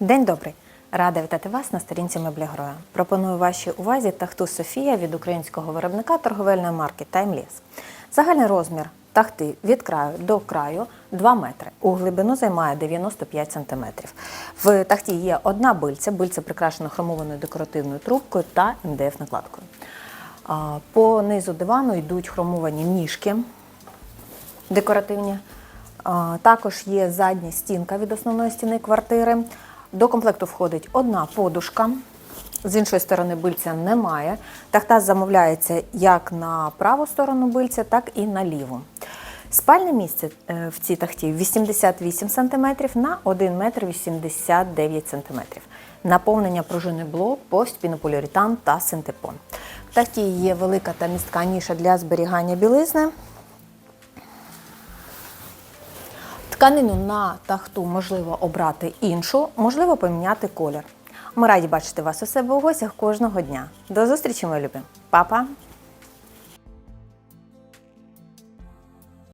День добрий! Рада вітати вас на сторінці Меблігроя. Пропоную вашій увазі тахту Софія від українського виробника торговельної марки Таймліс. Загальний розмір тахти від краю до краю 2 метри. У глибину займає 95 см. В тахті є одна бильця, бильця прикрашена хромованою декоративною трубкою та МДФ-накладкою. По низу дивану йдуть хромовані ніжки декоративні. Також є задня стінка від основної стіни квартири. До комплекту входить одна подушка. З іншої сторони бильця немає. Тахта замовляється як на праву сторону бильця, так і на ліву. Спальне місце е, в цій тахті 88 см на 1 метр 89 см. Наповнення пружини блок, постпінополіуретан та синтепон. В тахті є велика та містка ніша для зберігання білизни. Тканину на тахту можливо обрати іншу, можливо поміняти колір. Ми раді бачити вас у себе у гостях кожного дня. До зустрічі, мої любі. Па-па!